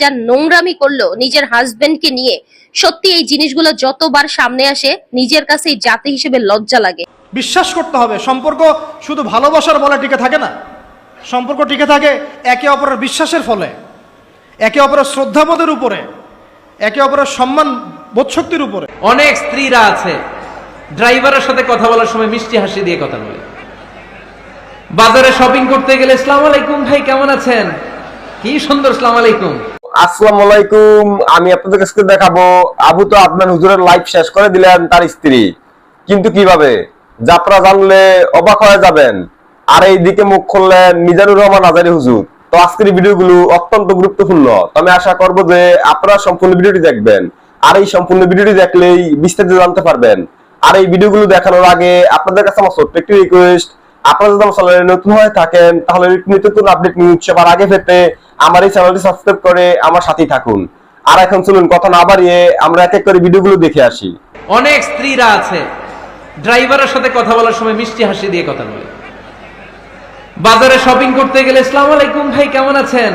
যা নোংরামি করল নিজের হাজবেন্ডকে নিয়ে সত্যি এই জিনিসগুলো যতবার সামনে আসে নিজের কাছেই জাতি হিসেবে লজ্জা লাগে। বিশ্বাস করতে হবে সম্পর্ক শুধু ভালোবাসার বলে টিকে থাকে না। সম্পর্ক টিকে থাকে একে অপরের বিশ্বাসের ফলে একে অপরের শ্রদ্ধাবোধের উপরে একে অপরের সম্মান বোধশক্তির উপরে। অনেক স্ত্রীরা আছে ড্রাইভারের সাথে কথা বলার সময় মিষ্টি হাসি দিয়ে কথা বলে। বাজারে শপিং করতে গেলে ইসলাম আলাইকুম ভাই কেমন আছেন? কি সুন্দর ইসলাম আলাইকুম। আসসালামু আলাইকুম। আমি আপনাদের কাছে দেখাবো, আবু তো আপনার হুজুরের লাইফ শেষ করে দিলেন তার স্ত্রী। কিন্তু কীভাবে? যাত্রা জানলে অবাক হয়ে যাবেন। আর মুখ খুললেন মিজানুর রহমান আজারি হুজুর। তো আজকের ভিডিওগুলো অত্যন্ত গুরুত্বপূর্ণ। আমি আশা করব যে আপনারা সম্পূর্ণ ভিডিওটি দেখবেন। আর এই সম্পূর্ণ ভিডিওটি দেখলেই বিস্তারিত জানতে পারবেন। আর এই ভিডিওগুলো দেখানোর আগে আপনাদের কাছে আমার ছোট্ট একটি রিকোয়েস্ট আপনারা যদি আমার চ্যানেলে নতুন হয়ে থাকেন, তাহলে নতুন আপডেট আগে আমার এই চ্যানেলটি সাবস্ক্রাইব করে আমার সাথেই থাকুন। আর এখন চলুন, কথা না বাড়িয়ে আমরা এক এক করে ভিডিওগুলো দেখে আসি। অনেক স্ত্রীরা আছে ড্রাইভারের সাথে কথা বলার সময় মিষ্টি হাসি দিয়ে কথা বলে। বাজারে শপিং করতে গেলে ইসলাম আলাইকুম ভাই, কেমন আছেন?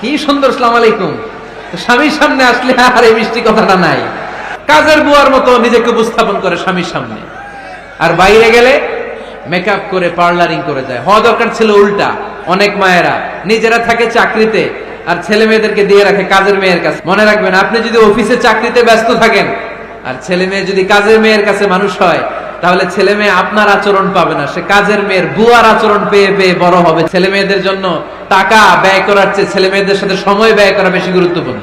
কি সুন্দর ইসলাম আলাইকুম। স্বামীর সামনে আসলে আর এই মিষ্টি কথাটা নাই। কাজের বুয়ার মতো নিজেকে উপস্থাপন করে স্বামীর সামনে। আর বাইরে গেলে মেকআপ করে, পার্লারিং করে যায় হওয়া দরকার ছিল উল্টা। অনেক মায়েরা, নিজেরা থাকে চাকরিতে আর ছেলে মেয়েদেরকে দিয়ে রাখে কাজের মেয়ের কাছে। মনে রাখবেন, আপনি যদি অফিসে চাকরিতে ব্যস্ত থাকেন আর ছেলে মেয়ে যদি কাজের মেয়ের কাছে মানুষ হয়, তাহলে ছেলে মেয়ে আপনার আচরণ পাবে না। সে কাজের মেয়ের বুয়ার আচরণ পেয়ে পেয়ে বড় হবে। ছেলে মেয়েদের জন্য টাকা ব্যয় করার চেয়ে ছেলে মেয়েদের সাথে সময় ব্যয় করা বেশি গুরুত্বপূর্ণ।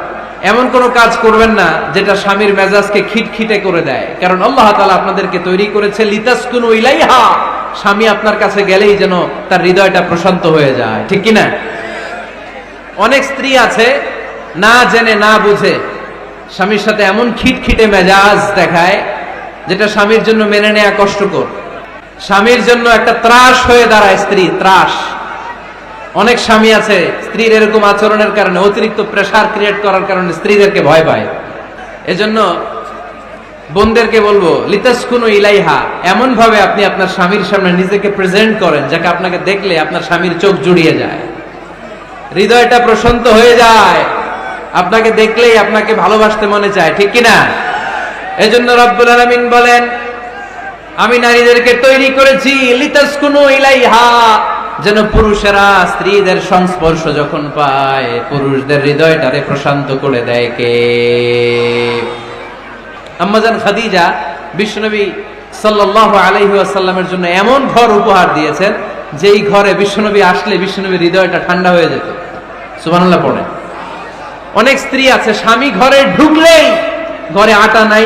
এমন কোনো কাজ করবেন না যেটা স্বামীর মেজাজকে খিটখিটে করে দেয়। কারণ আল্লাহ তালা আপনাদেরকে তৈরি করেছে লিতাসকুনু ইলাইহা। স্বামী আপনার কাছে গেলেই যেন তার হৃদয়টা প্রশান্ত হয়ে যায়। ঠিক কি না অনেক স্ত্রী আছে, না জেনে, না বুঝে স্বামীর সাথে এমন খিটখিটে মেজাজ দেখায় যেটা স্বামীর জন্য মেনে নেয়া কষ্টকর। স্বামীর জন্য একটা ত্রাস হয়ে দাঁড়ায় স্ত্রী, ত্রাস। অনেক স্বামী আছে, স্ত্রীর এরকম আচরণের কারণে, অতিরিক্ত প্রেসার ক্রিয়েট করার কারণে স্ত্রীদেরকে ভয় পায়। এজন্য বোনদেরকে বলব, লিতাসকুনু ইলাইহা। এমন ভাবে আপনি আপনার স্বামীর সামনে নিজেকে প্রেজেন্ট করেন, যাকে আপনাকে দেখলে আপনার স্বামীর চোখ জুড়িয়ে যায়। হৃদয়টা প্রশান্ত হয়ে যায়। আপনাকে দেখলেই আপনাকে ভালোবাসতে মনে চায়, ঠিক কিনা? এজন্য রব্বুল আলামিন বলেন, আমি নারীদেরকে তৈরি করেছি, লিতাসকুনু ইলাইহা। যেন পুরুষেরা স্ত্রীদের সংস্পর্শ যখন পায়, পুরুষদের হৃদয়টারে প্রশান্ত করে দেয় কে? আম্মাজান খাদিজা বিশ্বনবী সাল্লাল্লাহু আলাইহি ওয়াসাল্লামের জন্য এমন ঘর উপহার দিয়েছেন, যেই ঘরে বিশ্বনবী আসলে বিশ্বনবীর হৃদয়টা ঠান্ডা হয়ে যেত। সুবহানাল্লাহ পড়ে অনেক স্ত্রী আছে, স্বামী ঘরে ঢুকলেই ঘরে আটা নাই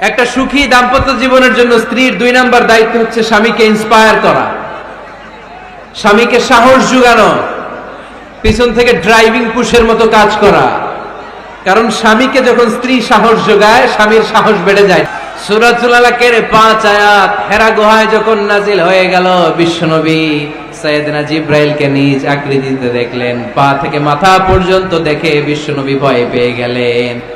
একটা সুখী দাম্পত্য জীবনের জন্য স্ত্রীর দুই নাম্বার দায়িত্ব হচ্ছে স্বামীকে ইন্সপায়ার করা। স্বামীকে সাহস জুগানো, পিছন থেকে ড্রাইভিং পুশের মতো কাজ করা। কারণ স্বামীকে যখন স্ত্রী সাহস যোগায় স্বামীর সাহস বেড়ে যায়। সুরাতুল আলাকের পাঁচ আয়াত, হেরা গুহায় যখন নাজিল হয়ে গেল, বিশ্বনবী সৈয়দনা জিব্রাইলকে নিজ আকৃতিতে দেখলেন। পা থেকে মাথা পর্যন্ত দেখে বিশ্বনবী ভয় পেয়ে গেলেন।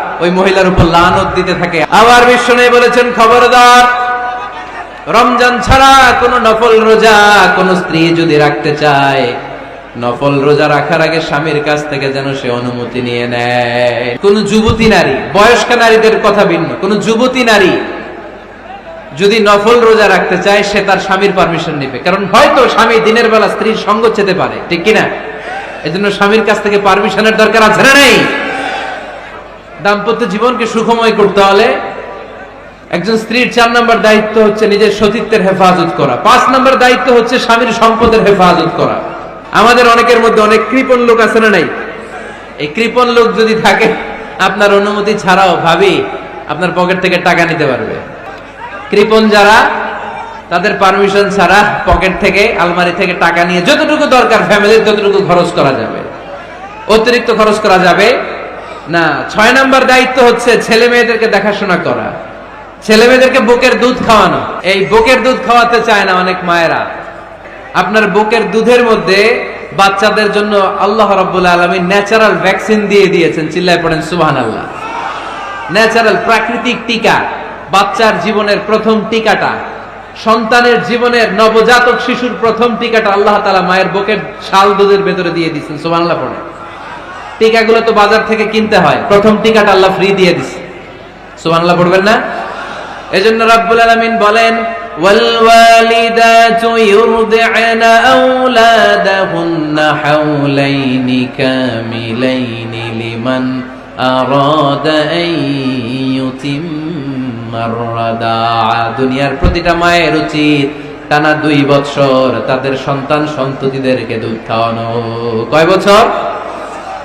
ওই মহিলার উপর লানত দিতে থাকে। আবার বিষ্ণু বলেছেন, খবরদার, রমজান ছাড়া কোন নফল রোজা, কোন স্ত্রী যদি রাখতে চায়, নফল রোজা রাখার আগে স্বামীর কাছ থেকে যেন সে অনুমতি নিয়ে নেয়। কোন যুবতী নারী, বয়স্ক নারীদের কথা ভিন্ন, কোন যুবতী নারী যদি নফল রোজা রাখতে চায়, সে তার স্বামীর পারমিশন নেবে। কারণ হয়তো স্বামী দিনের বেলা স্ত্রীর সঙ্গ চেতে পারে, ঠিক কিনা? এজন্য স্বামীর কাছ থেকে পারমিশনের দরকার আছে না নেই? দাম্পত্য জীবনকে সুখময় করতে হলে একজন স্ত্রীর চার নম্বর দায়িত্ব হচ্ছে নিজের সতীত্বের হেফাজত করা। পাঁচ নম্বর দায়িত্ব হচ্ছে স্বামীর সম্পদের হেফাজত করা। আমাদের অনেকের মধ্যে অনেক কৃপণ লোক আছে না নাই? এই কৃপণ লোক যদি থাকে, আপনার অনুমতি ছাড়াও ভাবি আপনার পকেট থেকে টাকা নিতে পারবে। কৃপণ যারা, তাদের পারমিশন ছাড়া পকেট থেকে, আলমারি থেকে টাকা নিয়ে যতটুকু দরকার ফ্যামিলির ততটুকু খরচ করা যাবে। অতিরিক্ত খরচ করা যাবে না, ছয় নাম্বার দায়িত্ব হচ্ছে ছেলে মেয়েদেরকে দেখাশোনা করা। ছেলে মেয়েদেরকে বুকের দুধ খাওয়ানো। এই বুকের দুধ খাওয়াতে চায় না অনেক মায়েরা। আপনার বুকের দুধের মধ্যে বাচ্চাদের জন্য আল্লাহ রাব্বুল আলামিন ন্যাচারাল ভ্যাকসিন দিয়ে দিয়েছেন, চিল্লায় পড়েন, সুবহানাল্লাহ। ন্যাচারাল প্রাকৃতিক টিকা, বাচ্চার জীবনের প্রথম টিকাটা, সন্তানের জীবনের নবজাতক শিশুর প্রথম টিকাটা আল্লাহ তাআলা মায়ের বুকের শাল দুধের ভেতরে দিয়ে দিয়েছেন, সুবহানাল্লাহ পড়ে টিকাগুলো তো বাজার থেকে কিনতে হয় প্রথম টিকাটা আল্লাহ ফ্রি দিয়ে দিছে সুবহানাল্লাহ পড়বেন না এজন্য রাব্বুল আলামিন বলেন والوالدات يرضعن أولادهن حولين كاملين لمن أراد أن يتم الرضاعة দুনিয়ার প্রতিটা মায়ের উচিত টানা দুই বছর তাদের সন্তান সন্ততিদেরকে দুধ খাওয়ানো কয় বছর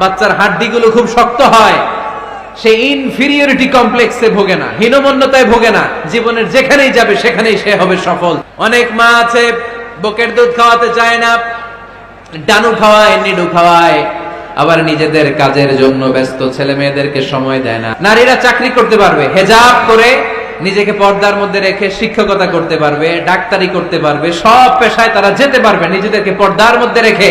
বাচ্চার হাড্ডিগুলো খুব শক্ত হয়। সে ইনফিরিয়রিটি কমপ্লেক্সে ভোগে না, হীনমন্যতায় ভোগে না, জীবনের যেখানেই যাবে, সেখানেই সে হবে সফল। অনেক মা আছে, বুকের দুধ খাওয়াতে চায় না, ডানু খাওয়ায়, নিডু খাওয়ায়, আবার নিজেদের কাজের জন্য ব্যস্ত ছেলে মেয়েদেরকে সময় দেয় না। নারীরা চাকরি করতে পারবে, হেজাব করে নিজেকে পর্দার মধ্যে রেখে শিক্ষকতা করতে পারবে, ডাক্তারি করতে পারবে, সব পেশায় তারা যেতে পারবে, নিজেদেরকে পর্দার মধ্যে রেখে।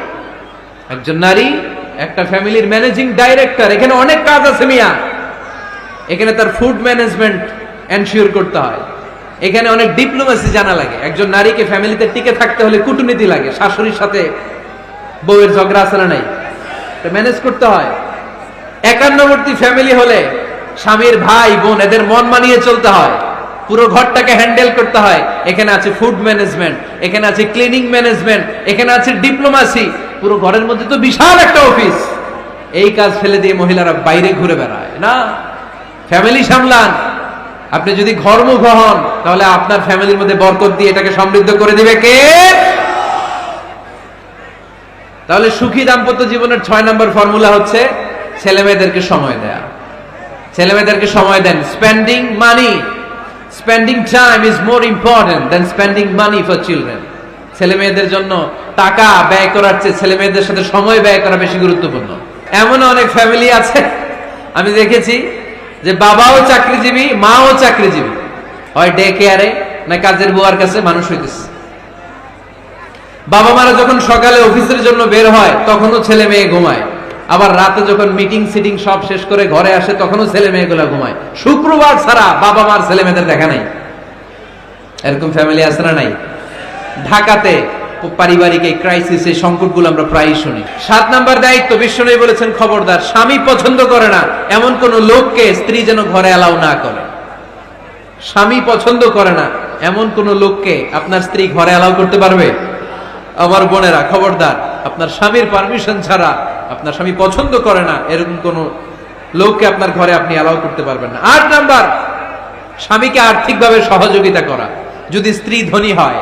একজন নারী, একটা ফ্যামিলির ম্যানেজিং ডাইরেক্টর। এখানে অনেক কাজ আছে, মিয়া। এখানে তার ফুড ম্যানেজমেন্ট এনশিওর করতে হয়। এখানে অনেক ডিপ্লোমেসি জানা লাগে। একজন নারীকে ফ্যামিলিতে টিকে থাকতে হলে কূটনীতি লাগে, শাশুড়ির সাথে বউয়ের ঝগড়া আছে না নাই? ম্যানেজ করতে হয়। একান্নবর্তী ফ্যামিলি হলে স্বামীর ভাই, বোন, এদের মন মানিয়ে চলতে হয়। পুরো ঘরটাকে হ্যান্ডেল করতে হয়। এখানে আছে ফুড ম্যানেজমেন্ট, এখানে আছে ক্লিনিং ম্যানেজমেন্ট, এখানে আছে ডিপ্লোমাসি। পুরো ঘরের মধ্যে তো বিশাল একটা অফিস। এই কাজ ফেলে দিয়ে মহিলারা বাইরে ঘুরে বেড়ায়, না? ফ্যামিলি সামলান। আপনি যদি ঘরমুখ হন, তাহলে আপনার ফ্যামিলির মধ্যে বরকত দিয়ে এটাকে সমৃদ্ধ করে দিবে কে? তাহলে সুখী দাম্পত্য জীবনের ছয় নম্বর ফর্মুলা হচ্ছে ছেলে মেয়েদেরকে সময় দেয়া। ছেলে মেয়েদেরকে সময় দেন spending money spending time is more important than spending money for children ছেলে মেয়েদের জন্য টাকা ব্যয় করার চেয়ে ছেলে মেয়েদের সাথে সময় ব্যয় করা বেশি গুরুত্বপূর্ণ। এমন অনেক ফ্যামিলি আছে, আমি দেখেছি যে বাবাও চাকরিজীবী, মাও চাকরিজীবী। হয় ডে কেয়ারে না কাজের বুয়ার কাছে মানুষ হইতেছে। বাবা মারা যখন সকালে অফিসের জন্য বের হয়, তখনও ছেলে মেয়ে ঘুমায়। আবার রাতে যখন মিটিং সিটিং সব শেষ করে ঘরে আসে, তখনও ছেলে মেয়েগুলো ঘুমায়। শুক্রবার ছাড়া বাবা মার ছেলে মেয়েদের দেখা নাই। এরকম ফ্যামিলি আছে না নাই? ঢাকাতে পারিবারিক এই ক্রাইসিস এই সংকটগুলো আমরা প্রায়ই শুনি। সাত নাম্বার দায়িত্ব, বিশ্বনবী বলেছেন, খবরদার। স্বামী পছন্দ করে না, এমন কোন লোককে স্ত্রী যেন ঘরে অ্যালাউ না করে। স্বামী পছন্দ করে না, এমন কোন লোককে আপনার স্ত্রী ঘরে অ্যালাউ করতে পারবে? আমার বোনেরা, খবরদার, আপনার স্বামীর পারমিশন ছাড়া আপনার স্বামী পছন্দ করে না, এরকম কোন লোককে আপনার ঘরে আপনি অ্যালাউ করতে পারবেন না। আট নাম্বার, স্বামীকে আর্থিকভাবে সহযোগিতা করা। যদি স্ত্রী ধনী হয়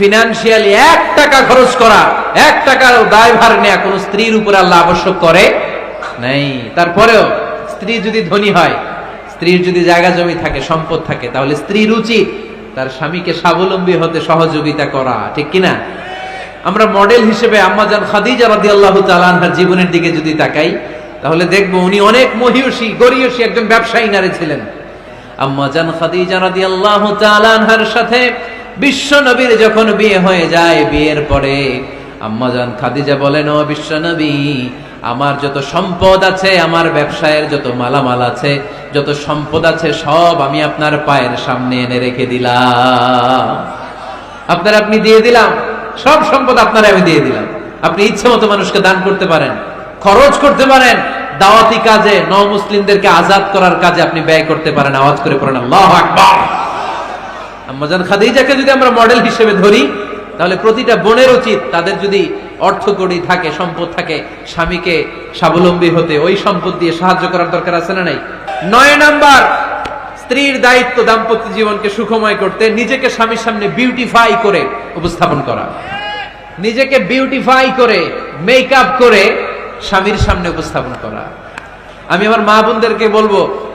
ফিনান্সিয়ালি এক টাকা খরচ করা, এক টাকার দায়ভার নেয়া কোন স্ত্রীর উপরে আল্লাহ আবশ্যক করে নাই। তারপরেও স্ত্রী যদি ধনী হয়, স্ত্রীর যদি জায়গা জমি থাকে, সম্পদ থাকে, তাহলে স্ত্রীর উচিত তার স্বামীকে স্বাবলম্বী হতে সহযোগিতা করা, ঠিক কিনা? আমরা মডেল হিসেবে আম্মাজান খাদিজা রাদিয়াল্লাহু তাআলা আনহার জীবনের দিকে যদি তাকাই, তাহলে দেখব উনি অনেক মহিয়সী, গরিয়সী একজন ব্যবসায়ী নারী ছিলেন। আম্মাজান খাদিজা রাদিয়াল্লাহু তাআলা আনহার সাথে বিশ্ব নবীর যখন বিয়ে হয়ে যায়, বিয়ের পরে আম্মাজান খাদিজা বলেন, ও বিশ্ব নবী, আমার যত সম্পদ আছে, আমার ব্যবসায়ের যত মালামাল আছে, যত সম্পদ আছে, সব আমি আপনার পায়ের সামনে এনে রেখে দিলাম। আপনার আপনি দিয়ে দিলাম, সব সম্পদ আপনার আমি দিয়ে দিলাম। আপনি ইচ্ছে মতো মানুষকে দান করতে পারেন, খরচ করতে পারেন, দাওয়াতি কাজে ন মুসলিমদেরকে আজাদ করার কাজে আপনি ব্যয় করতে পারেন। আওয়াজ করে পড়েন, আল্লাহ আকবার। আম্মাজান খাদিজাকে যদি আমরা মডেল হিসেবে ধরি, তাহলে প্রতিটা বোনের উচিত তাদের যদি অর্থ কড়ি থাকে, সম্পদ থাকে, স্বামীকে স্বাবলম্বী হতে। ওই সম্পদ দিয়ে সাহায্য করার দরকার আছে না নাই? নয় নাম্বার, স্ত্রীর দায়িত্ব দাম্পত্য জীবনকে সুখময় করতে, নিজেকে স্বামীর সামনে বিউটিফাই করে উপস্থাপন করা। নিজেকে বিউটিফাই করে মেকআপ করে, স্বামীর সামনে উপস্থাপন করা। আমি আমার মা বোনদেরকে বলব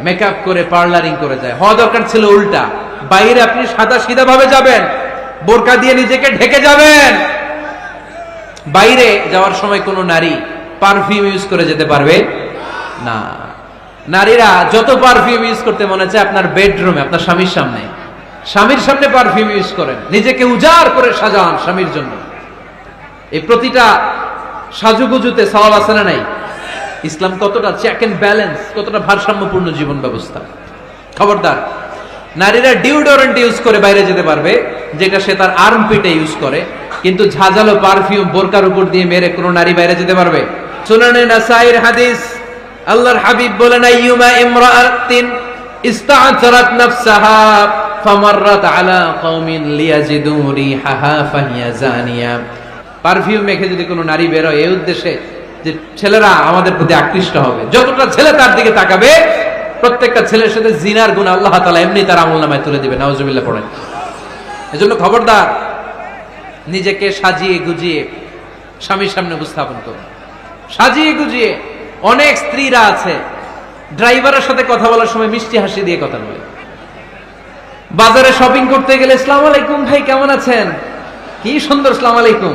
মেকআপ করে, পার্লারিং করে যায়। হওয়া দরকার ছিল উল্টা। বাইরে আপনি সাদা সিধা ভাবে যাবেন, বোরকা দিয়ে নিজেকে ঢেকে যাবেন। বাইরে যাওয়ার সময় কোনো নারী পারফিউম ইউজ করে যেতে পারবে? না। নারীরা যত পারফিউম ইউজ করতে মনে চায় আপনার বেডরুমে আপনার স্বামীর সামনে। স্বামীর সামনে পারফিউম ইউজ করেন। নিজেকে উজাড় করে সাজান স্বামীর জন্য। এই প্রতিটা সাজুগুজুতে সওয়াব আছে না নাই? ইসলাম কতটা চেক এন্ড ব্যালেন্স কতটা ভারসাম্যপূর্ণ জীবন ব্যবস্থা। খবরদার, নারীরা ডিওডোরেন্ট ইউজ করে বাইরে যেতে পারবে, যেটা সে তার আর্ম পিটে ইউজ করে, কিন্তু ঝাঁঝালো পারফিউম বোরকার উপর দিয়ে মেরে কোনো নারী বাইরে যেতে পারবে। সুনানে নাসাইর হাদিস, আল্লাহর হাবিব বলেন, আইয়ুমা ইমরাআতিন ইস্তা'তারাত নাফসাহা, ফামাররাত আলা কওমিন লিয়াজিদু রিহাহা, ফাহিয়া জানিয়া। পারফিউম মেখে যদি কোনো নারী বের এই উদ্দেশ্যে যে ছেলেরা আমাদের প্রতি আকৃষ্ট হবে। যতটা ছেলে তার দিকে তাকাবে, প্রত্যেকটা ছেলের সাথে জিনার গুণ আল্লাহ তালা এমনি তার আমল নামায় তুলে দিবে নওয়াজুবিল্লাহ পড়েন। এজন্য খবরদার, নিজেকে সাজিয়ে গুজিয়ে স্বামীর সামনে উপস্থাপন করুন। সাজিয়ে গুজিয়ে অনেক স্ত্রীরা আছে, ড্রাইভারের সাথে কথা বলার সময় মিষ্টি হাসি দিয়ে কথা বলে। বাজারে শপিং করতে গেলে ইসলাম আলাইকুম ভাই, কেমন আছেন? কি সুন্দর, সালাম আলাইকুম।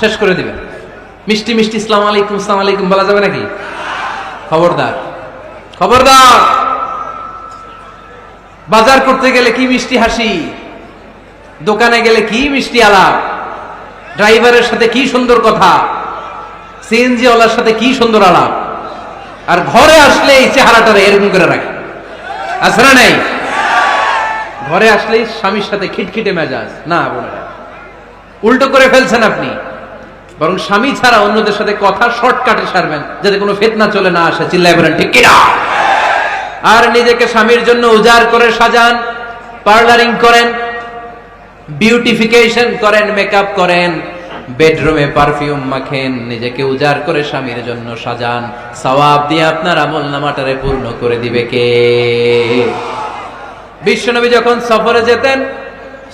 শেষ করে দিবেন। মিষ্টি মিষ্টি ইসলাম আলাইকুম ইসলাম আলাইকুম বলা যাবে নাকি? খবরদার। খবরদার। বাজার করতে গেলে কি মিষ্টি হাসি? দোকানে গেলে কি মিষ্টি আলাপ? ড্রাইভারের সাথে কি সুন্দর কথা? সিএনজি ওয়ালার সাথে কি সুন্দর আলাপ? আর ঘরে আসলে এই চেহারাটা এরকম করে রাখে। আছে না নাই? ঘরে আসলেই স্বামীর সাথে খিটখিটে মেজাজ। না বোনেরা উল্টো করে ফেলছেন আপনি। বরং স্বামী ছাড়া অন্যদের সাথে কথা শর্টকাটে সারবেন, যাতে কোনো ফেতনা চলে না আসে। চিল্লাই বলেন, ঠিক কিনা? আর নিজেকে স্বামীর জন্য উজাড় করে সাজান, পার্লারিং করেন, বিউটিফিকেশন করেন, মেকআপ করেন, বেডরুমে পারফিউম মাখেন, নিজেকে উজাড় করে স্বামীর জন্য সাজান। সওয়াব দিয়ে আপনার আমল নামাটারে পূর্ণ করে দিবে কে? বিশ্বনবী যখন সফরে যেতেন,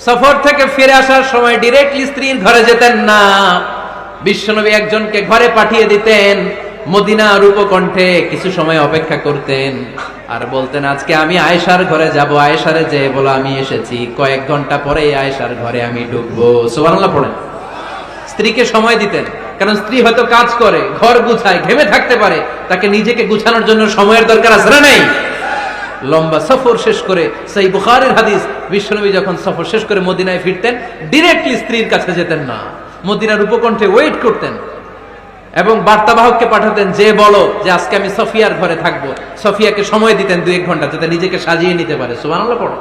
সফর থেকে ফিরে আসার সময় ডিরেক্টলি স্ত্রীর ঘরে যেতেন না। বিশ্বনবী একজনকে ঘরে পাঠিয়ে দিতেন মদিনা রূপকণ্ঠে কিছু সময় অপেক্ষা করতেন। আর বলতেন, আজকে আমি আয়েশার ঘরে যাব, আয়েশারে যে বলে, আমি এসেছি। কয়েক ঘণ্টা পরে আয়েশার ঘরে আমি ঢুকবো। সুবহানাল্লাহ পড়েন। স্ত্রীকে সময় দিতেন, কারণ স্ত্রী হয়তো কাজ করে, ঘর গুছায়, ঘেমে থাকতে পারে। তাকে নিজেকে গুছানোর জন্য সময়ের দরকার আছে না নেই? লম্বা সফর শেষ করে সেই বুখারের হাদিস, বিশ্বনবী যখন সফর শেষ করে মদিনায় ফিরতেন ডিরেক্টলি স্ত্রীর কাছে যেতেন না। মদিনার উপকণ্ঠে ওয়েট করতেন এবং বার্তাবাহককে পাঠাতেন, যে বলো যে আজকে আমি সফিয়ার ঘরে থাকব। সফিয়াকে সময় দিতেন দুই এক ঘণ্টা যাতে নিজেকে সাজিয়ে নিতে পারে। সুবহানাল্লাহ, পড়ো।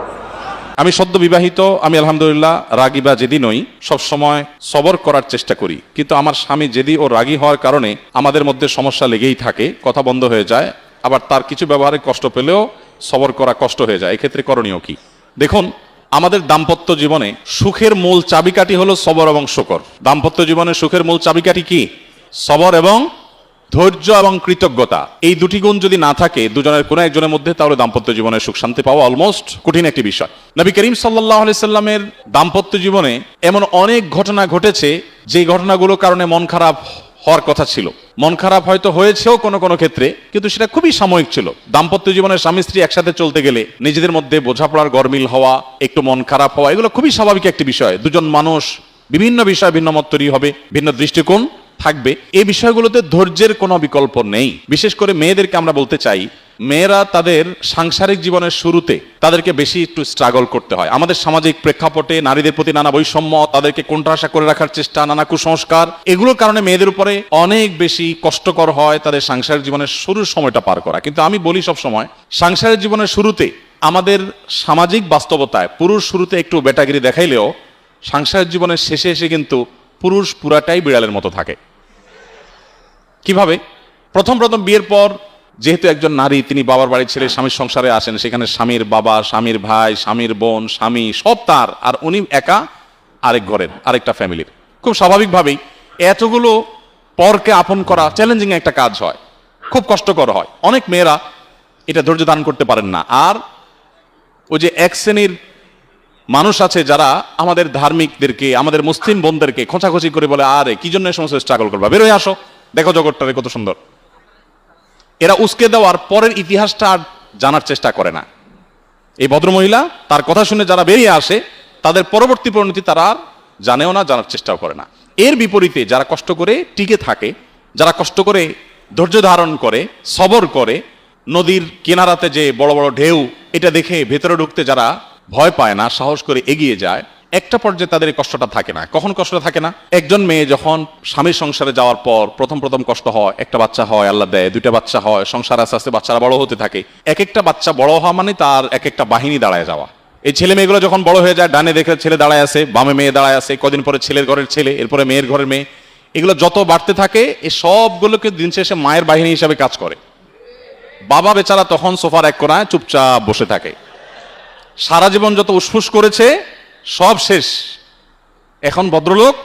আমি সদ্য বিবাহিত আমি আলহামদুলিল্লাহ রাগী বা জেদি নই, সবসময় সবর করার চেষ্টা করি। কিন্তু আমার স্বামী জেদি ও রাগী হওয়ার কারণে আমাদের মধ্যে সমস্যা লেগেই থাকে, কথা বন্ধ হয়ে যায়, আবার তার কিছু ব্যবহারে কষ্ট পেলেও সবর করা কষ্ট হয়ে যায়। এক্ষেত্রে করণীয় কি? দেখুন আমাদের দাম্পত্য জীবনে সুখের মূল চাবিকাঠি হলো সবর এবং শকর। দাম্পত্য জীবনে সুখের মূল চাবিকাঠি কি? সবর এবং ধৈর্য এবং কৃতজ্ঞতা। এই দুটি গুণ যদি না থাকে, দুজনের কোনো একজনের মধ্যে তাহলে দাম্পত্য জীবনে সুখ শান্তি পাওয়া অলমোস্ট কঠিন একটি বিষয়। নবী করিম সাল্লাহ সাল্লামের দাম্পত্য জীবনে এমন অনেক ঘটনা ঘটেছে যে ঘটনাগুলো কারণে মন খারাপ হওয়ার কথা ছিল। মন খারাপ হয়তো হয়েছেও কোনো কোনো ক্ষেত্রে, কিন্তু সেটা খুবই সাময়িক ছিল। দাম্পত্য জীবনে স্বামী স্ত্রী একসাথে চলতে গেলে নিজেদের মধ্যে বোঝাপড়ার গরমিল হওয়া, একটু মন খারাপ হওয়া, এগুলো খুবই স্বাভাবিক একটি বিষয়। দুজন মানুষ বিভিন্ন বিষয়ে ভিন্ন মত তৈরি হবে, ভিন্ন দৃষ্টিকোণ থাকবে। এই বিষয়গুলোতে ধৈর্যের কোনো বিকল্প নেই। বিশেষ করে মেয়েদেরকে আমরা বলতে চাই মেয়েরা তাদের সাংসারিক জীবনের শুরুতে তাদেরকে বেশি একটু স্ট্রাগল করতে হয়। আমাদের সামাজিক প্রেক্ষাপটে নারীদের প্রতি নানা বৈষম্য, তাদেরকে কোণঠাসা করে রাখার চেষ্টা, নানা কুসংস্কার, এগুলোর কারণে মেয়েদের উপরে অনেক বেশি কষ্টকর হয় তাদের সাংসারিক জীবনের শুরুর সময়টা পার করা। কিন্তু আমি বলি সব সময় সাংসারিক জীবনের শুরুতে আমাদের সামাজিক বাস্তবতায় পুরুষ শুরুতে একটু বেটাগিরি দেখাইলেও সাংসারিক জীবনের শেষে এসে কিন্তু পুরুষ পুরাটাই বিড়ালের মতো থাকে। কীভাবে? প্রথম প্রথম বিয়ের পর যেহেতু একজন নারী, তিনি বাবার বাড়ির ছেলে, স্বামীর সংসারে আসেন, সেখানে স্বামীর বাবা, স্বামীর ভাই, স্বামীর বোন, স্বামী, সব তার, আর উনি একা আরেক ঘরের, আরেকটা ফ্যামিলির খুব স্বাভাবিকভাবেই এতগুলো পরকে আপন করা চ্যালেঞ্জিং একটা কাজ হয়। খুব কষ্টকর হয়। অনেক মেয়েরা এটা ধৈর্য দান করতে পারেন না। আর ওই যে এক শ্রেণির মানুষ আছে যারা আমাদের ধার্মিকদেরকে, আমাদের মুসলিম বোনদেরকে খোঁচাখুচি করে বলে, আরে, কি জন্য সমস্ত স্ট্রাগল করবা? বেরোয় আসো। দেখো জগৎটারে কত সুন্দর। এরা উস্কে দেওয়ার পরের ইতিহাসটা আর জানার চেষ্টা করে না। এই ভদ্রমহিলা তার কথা শুনে যারা বেরিয়ে আসে, তাদের পরবর্তী পরিণতি তারা আর জানেও না, জানার চেষ্টাও করে না। এর বিপরীতে যারা কষ্ট করে টিকে থাকে, যারা কষ্ট করে ধৈর্য ধারণ করে, সবর করে, নদীর কিনারাতে যে বড় বড় ঢেউ, এটা দেখে ভেতরে ঢুকতে যারা ভয় পায় না, সাহস করে এগিয়ে যায় একটা পর্যায়ে তাদের এই কষ্টটা থাকে না। কখন কষ্টটা থাকে না? একজন মেয়ে যখন স্বামীর সংসারে যাওয়ার পর প্রথম প্রথম কষ্ট হয়, একটা বাচ্চা হয়, আল্লাহ দেয়, দুইটা বাচ্চা হয়, সংসার আস্তে আস্তে বাচ্চারা বড় হতে থাকে। এক একটা বাচ্চা বড় হওয়া মানে তার এক একটা বাহিনী দাঁড়ায় যাওয়া। এই ছেলে মেয়েগুলো যখন বড় হয়ে যায়, ডানে দেখে ছেলে দাঁড়ায় আছে, বামে মেয়ে দাঁড়ায় আছে, কদিন পরে ছেলের ঘরের ছেলে, এরপরে মেয়ের ঘরের মেয়ে। এগুলো যত বাড়তে থাকে এই সবগুলোকে দিন শেষে মায়ের বাহিনী হিসাবে কাজ করে। বাবা বেচারা তখন সোফার এক কোনায় চুপচাপ বসে থাকে। সারা জীবন যত উসফুস করেছে সব শেষ। এখন ভদ্রলোক,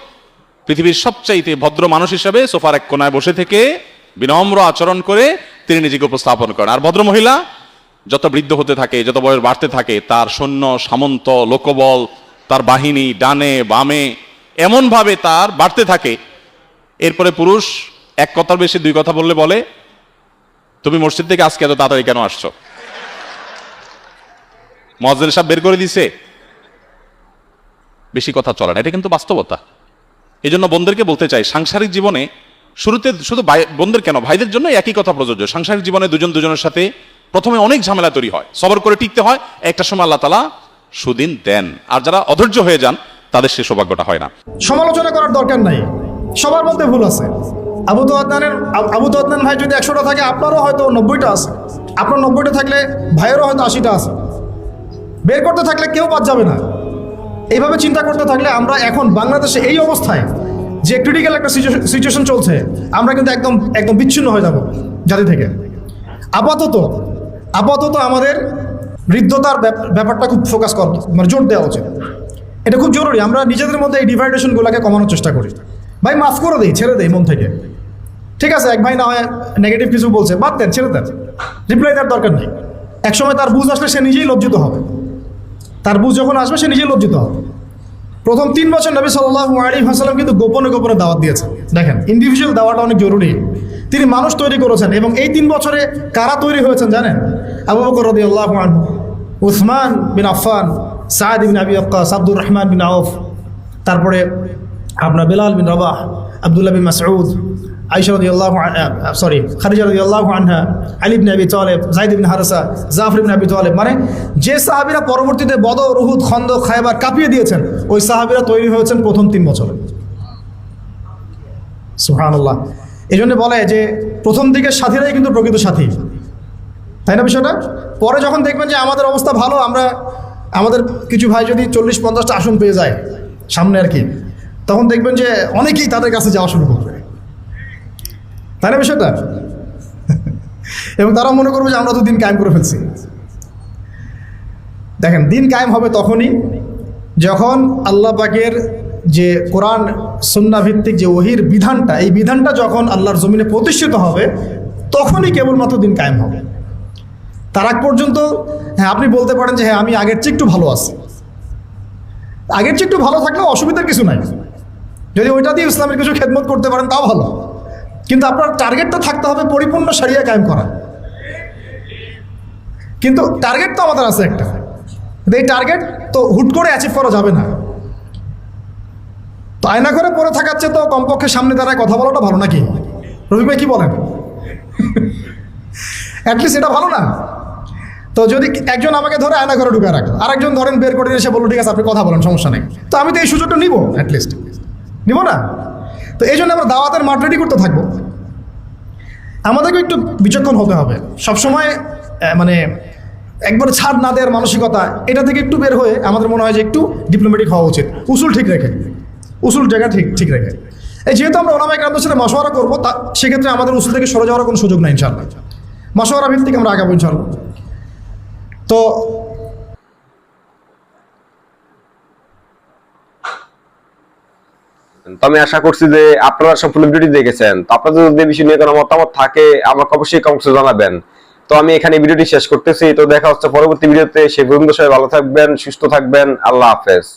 পৃথিবীর সবচাইতে ভদ্র মানুষ হিসাবে সোফার এক কোনায় বসে থেকে বিনম্র আচরণ করে তিনি নিজেকে উপস্থাপন করেন। আর ভদ্র মহিলা, যত বৃদ্ধ হতে থাকে, যত বয়স বাড়তে থাকে, তার সৈন্য, সামন্ত, লোকবল, তার বাহিনী, ডানে, বামে, এমনভাবে তার বাড়তে থাকে। এরপরে পুরুষ, এক কথার বেশি দুই কথা বললে বলে, তুমি মসজিদ থেকে আজকে এত তাড়াতাড়ি কেন আসছো? মজেল সাহেব বের করে দিছে। বেশি কথা চলে না, এটা কিন্তু বাস্তবতা। এই জন্য বোনদেরকে বলতে চাই, সাংসারিক জীবনে শুরুতে শুধু বোনদের কেন? ভাইদের জন্য একই কথা প্রযোজ্য। সাংসারিক জীবনে দুজন দুজনের সাথে প্রথমে অনেক ঝামেলা তৈরি হয়। সবর করে টিকতে হয়, একটা সময় আল্লাহ তালা সুদিন দেন। আর যারা অধৈর্য হয়ে যান, তাদের সে সৌভাগ্যটা হয় না। সমালোচনা করার দরকার নাই। সবার মধ্যে ভুল আছে। আবু তো আদনানের আবু তো আদনান ভাই যদি একশোটা থাকে, আপনারও হয়তো নব্বইটা আছে। আপনার নব্বইটা থাকলে ভাইয়েরও হয়তো আশিটা আছে। বের করতে থাকলে কেউ বাদ যাবে না। এইভাবে চিন্তা করতে থাকলে আমরা এখন বাংলাদেশে এই অবস্থায় যে ক্রিটিক্যাল একটা সিচুয়েশন চলছে, আমরা কিন্তু একদম একদম বিচ্ছিন্ন হয়ে যাব জাতি থেকে। আপাতত আপাতত আমাদের বৃদ্ধতার ব্যাপ- ব্যাপারটা খুব ফোকাস কর মানে জোর দেওয়া উচিত। এটা খুব জরুরি, আমরা নিজেদের মধ্যে এই ডিভাইডেশনগুলোকে কমানোর চেষ্টা করি। ভাই, মাফ করে দিই, ছেড়ে দেই মন থেকে। ঠিক আছে, এক ভাই না হয় নেগেটিভ কিছু বলছে, বাদ দেন, ছেড়ে দেন। রিপ্লাই দেওয়ার দরকার নেই। একসময় তার বুঝ আসলে সে নিজেই লজ্জিত হবে। তার বুঝ যখন আসবে, সে নিজে লজ্জিত হবে। প্রথম তিন বছর নবী সাল্লাহ আলী হাসালাম কিন্তু গোপনে গোপনে দাওয়াত দিয়েছেন। দেখেন ইন্ডিভিজুয়াল দাওয়াটা অনেক জরুরি। তিনি মানুষ তৈরি করেছেন এবং এই তিন বছরে কারা তৈরি হয়েছেন জানেন? আবু বকর রদি আল্লাহ উসমান বিন আফফান সাদ বিন আবি আক্কাস আব্দুর রহমান বিন আউফ, তারপরে আপনার Bilal bin Rabah, Abdullah bin Masud sorry মানে যে সাহাবিরা পরবর্তীতে রুহুদ খন্দ কাঁপিয়ে দিয়েছেন, ওই সাহাবিরা তৈরি হয়েছেন প্রথম তিন বছরে। এই জন্য বলে যে প্রথম দিকের সাথীরাই কিন্তু প্রকৃত সাথী। তাই না বিষয়টা? পরে যখন দেখবেন যে আমাদের অবস্থা ভালো, আমরা, আমাদের কিছু ভাই যদি চল্লিশ পঞ্চাশটা আসন পেয়ে যায়, সামনে আর কি, তখন দেখবেন যে অনেকেই তাদের কাছে যাওয়া শুরু করবে। তাই না বিষয়টা এবং তারা মনে করবে যে আমরা তো দিন কায়েম করে ফেলছি। দেখেন, দিন কায়েম হবে তখনই যখন আল্লাহ পাকের যে কোরআন ভিত্তিক যে ওহির বিধানটা, এই বিধানটা যখন আল্লাহর জমিনে প্রতিষ্ঠিত হবে, তখনই কেবলমাত্র দিন কায়েম হবে। তার আগ পর্যন্ত হ্যাঁ আপনি বলতে পারেন যে হ্যাঁ আমি আগের চেয়ে একটু ভালো আছি। আগের চেয়ে একটু ভালো থাকলেও অসুবিধার কিছু নাই। যদি ওইটা দিয়ে ইসলামের কিছু খেদমত করতে পারেন, তাও ভালো। কিন্তু আপনার টার্গেটটা থাকতে হবে পরিপূর্ণ সারিয়া কায়েম করা কিন্তু টার্গেট তো আমাদের আছে একটা। কিন্তু এই টার্গেট তো হুট করে অ্যাচিভ করা যাবে না। তো আয়না করে পড়ে থাকার চেয়ে তো কমপক্ষে সামনে দাঁড়ায় কথা বলাটা ভালো নাকি? রবি ভাই কি বলেন? অ্যাটলিস্ট এটা ভালো না। তো যদি একজন আমাকে ধরে আয়না ঘরে ঢুকে রাখল আরেকজন ধরেন বের করে এসে বলল, ঠিক আছে, আপনি কথা বলেন, সমস্যা নেই। তো আমি তো এই সুযোগটা নিব অ্যাটলিস্ট নিব না? তো এই জন্য আমরা দাওয়াতের মাঠ রেডি করতে থাকব। আমাদেরকে একটু বিচক্ষণ হতে হবে। সবসময় মানে একবারে ছাড় না দেওয়ার মানসিকতা, এটা থেকে একটু বের হয়ে আমাদের মনে হয় যে একটু ডিপ্লোমেটিক হওয়া উচিত। উসুল ঠিক রেখে। উসুল জায়গা ঠিক ঠিক রেখে। এই যেহেতু আমরা ওলামাই গ্রামদের সাথে মশওয়ারা করব, তা সেক্ষেত্রে আমাদের উসুল থেকে সরে যাওয়ার কোনো সুযোগ নাই ইনশাল্লাহ মশওয়ারা ভিত্তিক আমরা আগাবো ইনশাল্লাহ তো তো আমি আশা করছি যে আপনারা সম্পূর্ণ ভিডিওটি দেখেছেন। তো আপনাদের যদি বিষয় নিয়ে কোনো মতামত থাকে, আমাকে অবশ্যই কমেন্টসে জানাবেন। তো আমি এখানে ভিডিওটি শেষ করতেছি। তো দেখা হচ্ছে পরবর্তী ভিডিওতে। সে পর্যন্ত সবাই ভালো থাকবেন, সুস্থ থাকবেন। আল্লাহ হাফেজ।